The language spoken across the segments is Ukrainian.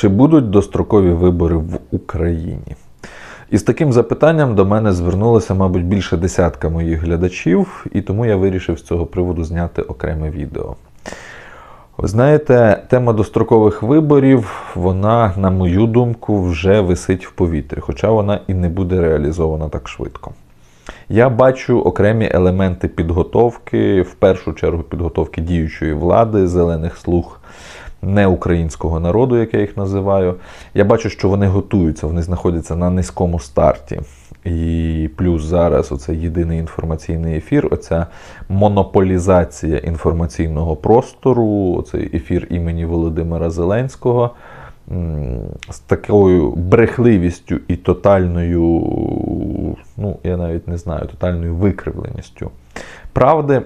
Чи будуть дострокові вибори в Україні? І з таким запитанням до мене звернулося, мабуть, більше десятка моїх глядачів, і тому я вирішив з цього приводу зняти окреме відео. Знаєте, тема дострокових виборів, вона, на мою думку, вже висить в повітрі, хоча вона і не буде реалізована так швидко. Я бачу окремі елементи підготовки, в першу чергу підготовки діючої влади, зелених слуг неукраїнського народу, як я їх називаю. Я бачу, що вони готуються, вони знаходяться на низькому старті. І плюс зараз оцей єдиний інформаційний ефір, оця монополізація інформаційного простору, оцей ефір імені Володимира Зеленського. З такою брехливістю і тотальною, ну, я навіть не знаю, тотальною викривленістю правди.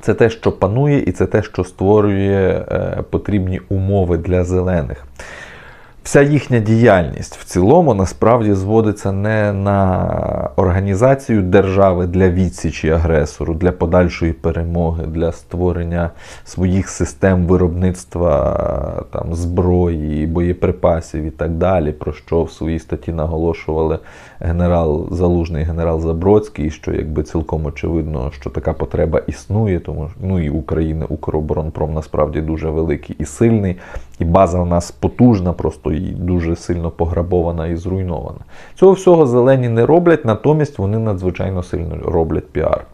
Це те, що панує, і це те, що створює е, потрібні умови для зелених. Вся їхня діяльність в цілому насправді зводиться не на організацію держави для відсічі агресору, для подальшої перемоги, для створення своїх систем виробництва там, зброї, боєприпасів і так далі, про що в своїй статті наголошували генерал Залужний, генерал Забродський, що якби цілком очевидно, що така потреба існує, тому ну і України Укроборонпром насправді дуже великий і сильний, і база у нас потужна, просто і дуже сильно пограбована і зруйнована. Цього всього зелені не роблять, натомість вони надзвичайно сильно роблять піар.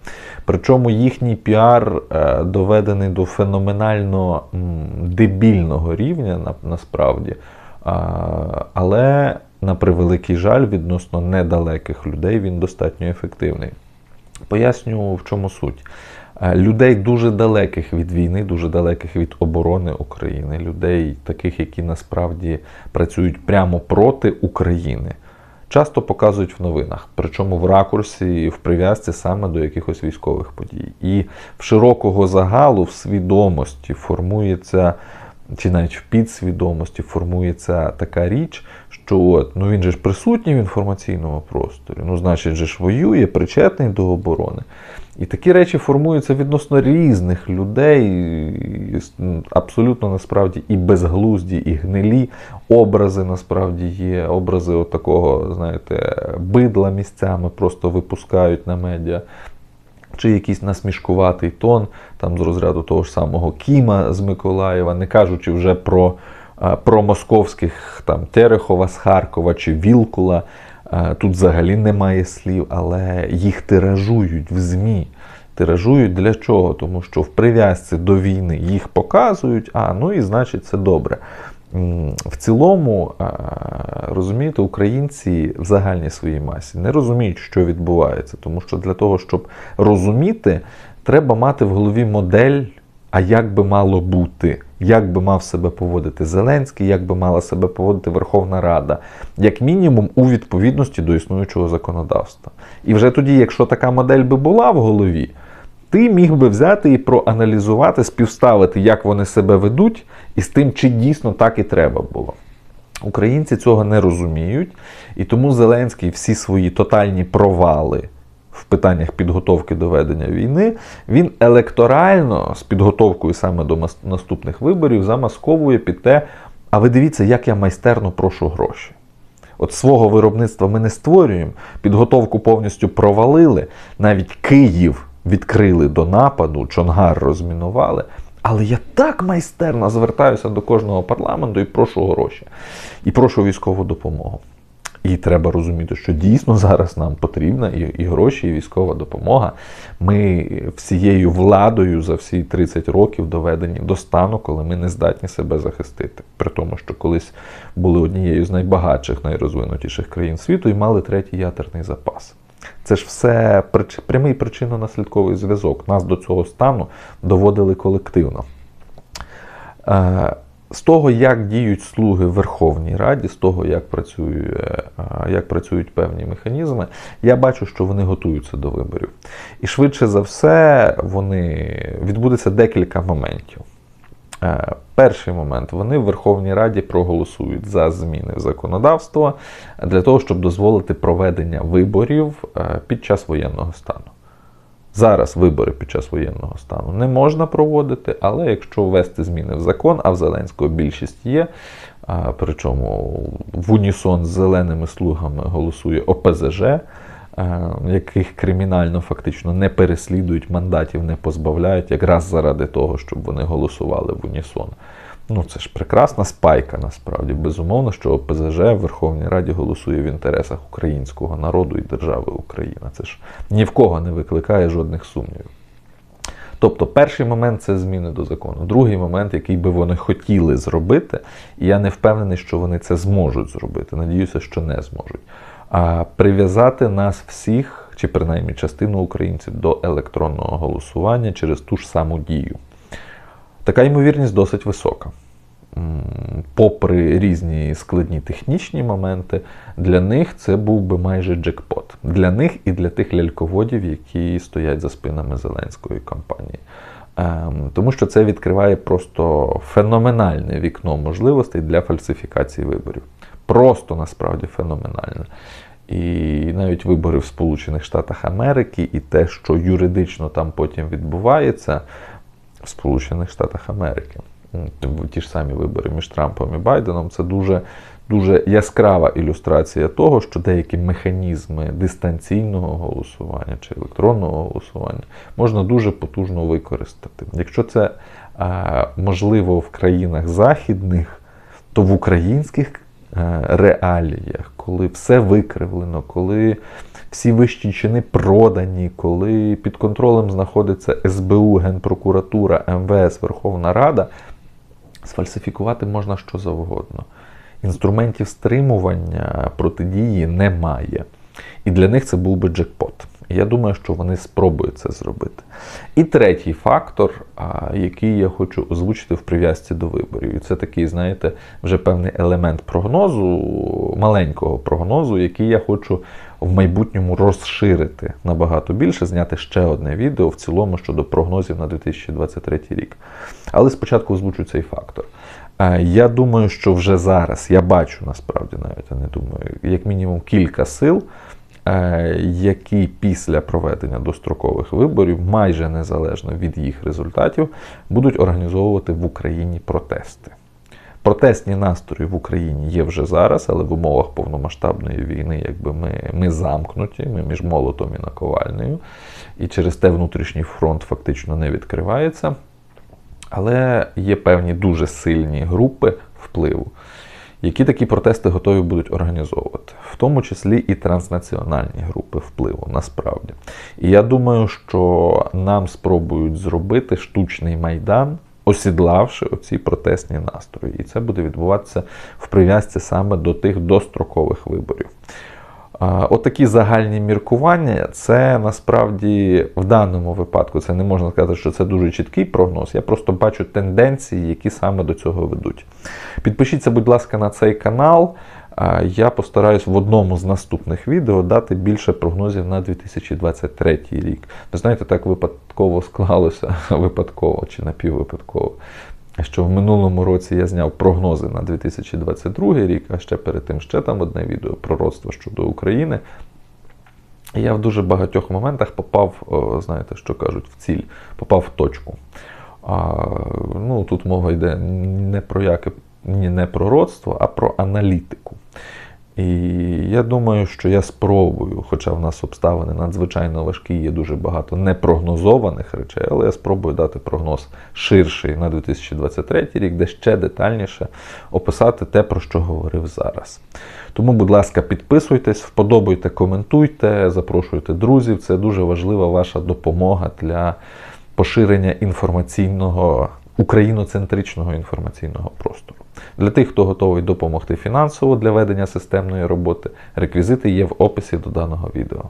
Причому їхній піар е, доведений до феноменально дебільного рівня на, насправді. А, але на превеликий жаль, відносно недалеких людей він достатньо ефективний. Поясню, в чому суть. Е, Людей дуже далеких від війни, дуже далеких від оборони України, людей, таких, які насправді працюють прямо проти України, часто показують в новинах, причому в ракурсі, в прив'язці саме до якихось військових подій. І в широкого загалу в свідомості формується чи навіть в підсвідомості формується така річ, що от, ну він же ж присутній в інформаційному просторі, ну, значить, же ж воює, причетний до оборони. І такі речі формуються відносно різних людей, абсолютно насправді і безглузді, і гнилі образи насправді є. Образи от такого, знаєте, бидла місцями просто випускають на медіа чи якийсь насмішкуватий тон, там з розряду того ж самого Кіма з Миколаєва, не кажучи вже про, про московських там Терехова з Харкова чи Вілкула. Тут взагалі немає слів, але їх тиражують в ЗМІ. Тиражують для чого? Тому що в прив'язці до війни їх показують, а ну і значить це добре. В цілому, а, розумієте, українці в загальній своїй масі не розуміють, що відбувається. Тому що для того, щоб розуміти, треба мати в голові модель, а як би мало бути, як би мав себе поводити Зеленський, як би мала себе поводити Верховна Рада, як мінімум у відповідності до існуючого законодавства. І вже тоді, якщо така модель би була в голові, ти міг би взяти і проаналізувати, співставити, як вони себе ведуть, і з тим, чи дійсно так і треба було. Українці цього не розуміють, і тому Зеленський всі свої тотальні провали в питаннях підготовки до ведення війни, він електорально з підготовкою саме до наступних виборів замасковує під те, а ви дивіться, як я майстерно прошу гроші. От свого виробництва ми не створюємо, підготовку повністю провалили, навіть Київ відкрили до нападу, Чонгар розмінували. Але я так майстерно звертаюся до кожного парламенту і прошу гроші, і прошу військову допомогу. І треба розуміти, що дійсно зараз нам потрібна і, і гроші, і військова допомога. Ми всією владою за всі 30 років доведені до стану, коли ми не здатні себе захистити. При тому, що колись були однією з найбагатших, найрозвинутіших країн світу і мали третій ядерний запас. Це ж все прямий причинно-наслідковий зв'язок. Нас до цього стану доводили колективно. Е, З того, як діють слуги в Верховній Раді, з того, як, працює, е, як працюють певні механізми, я бачу, що вони готуються до виборів. І швидше за все, вони відбудеться декілька моментів. Е, Перший момент вони в Верховній Раді проголосують за зміни в законодавство для того, щоб дозволити проведення виборів е, під час воєнного стану. Зараз вибори під час воєнного стану не можна проводити, але якщо ввести зміни в закон, а в Зеленського більшість є, причому в унісон з зеленими слугами голосує ОПЗЖ, е, яких кримінально фактично не переслідують мандатів, не позбавляють, якраз заради того, щоб вони голосували в унісон. Ну, це ж прекрасна спайка, насправді. Безумовно, що ОПЗЖ в Верховній Раді голосує в інтересах українського народу і держави Україна. Це ж ні в кого не викликає жодних сумнівів. Тобто, перший момент це зміни до закону. Другий момент, який би вони хотіли зробити, і я не впевнений, що вони це зможуть зробити. Надіюся, що не зможуть. А прив'язати нас всіх, чи принаймні частину українців, до електронного голосування через ту ж саму дію. Така ймовірність досить висока. Попри різні складні технічні моменти, для них це був би майже джекпот. Для них і для тих ляльководів, які стоять за спинами Зеленської кампанії. Ем, Тому що це відкриває просто феноменальне вікно можливостей для фальсифікації виборів. Просто насправді феноменальне. І навіть вибори в Сполучених Штатах Америки, і те, що юридично там потім відбувається в Сполучених Штатах Америки. Ті ж самі вибори між Трампом і Байденом це дуже, дуже яскрава ілюстрація того, що деякі механізми дистанційного голосування чи електронного голосування можна дуже потужно використати. Якщо це можливо в країнах західних, то в українських реаліях, коли все викривлено, коли всі вищі чини продані, коли під контролем знаходиться СБУ, Генпрокуратура, МВС, Верховна Рада, сфальсифікувати можна що завгодно. Інструментів стримування протидії немає. І для них це був би джекпот. Я думаю, що вони спробують це зробити. І третій фактор, який я хочу озвучити в прив'язці до виборів. І це такий, знаєте, вже певний елемент прогнозу, маленького прогнозу, який я хочу в майбутньому розширити набагато більше, зняти ще одне відео в цілому щодо прогнозів на 2023 рік. Але спочатку озвучу цей фактор. Я думаю, що вже зараз я бачу насправді навіть, я не думаю, як мінімум кілька сил, які після проведення дострокових виборів, майже незалежно від їх результатів, будуть організовувати в Україні протести. Протестні настрої в Україні є вже зараз, але в умовах повномасштабної війни, якби ми, ми замкнуті, ми між молотом і наковальнею, і через те внутрішній фронт фактично не відкривається. Але є певні дуже сильні групи впливу, які такі протести готові будуть організовувати, в тому числі і транснаціональні групи впливу, насправді. І я думаю, що нам спробують зробити штучний майдан, осідлавши оці протестні настрої. І це буде відбуватися в прив'язці саме до тих дострокових виборів. Отакі загальні міркування, це насправді в даному випадку це не можна сказати, що це дуже чіткий прогноз. Я просто бачу тенденції, які саме до цього ведуть. Підпишіться, будь ласка, на цей канал. Я постараюсь в одному з наступних відео дати більше прогнозів на 2023 рік. Ви знаєте, так випадково склалося, випадково чи напіввипадково що в минулому році я зняв прогнози на 2022 рік, а ще перед тим ще там одне відео пророцтво щодо України. Я в дуже багатьох моментах попав, знаєте, що кажуть, в ціль, попав в точку. А, ну, Тут мова йде не про яке не пророцтво, а про аналітику. І я думаю, що я спробую, хоча в нас обставини надзвичайно важкі, є дуже багато непрогнозованих речей, але я спробую дати прогноз ширший на 2023 рік, де ще детальніше описати те, про що говорив зараз. Тому, будь ласка, підписуйтесь, вподобайте, коментуйте, запрошуйте друзів. Це дуже важлива ваша допомога для поширення інформаційного україноцентричного інформаційного простору. Для тих, хто готовий допомогти фінансово для ведення системної роботи, реквізити є в описі до даного відео.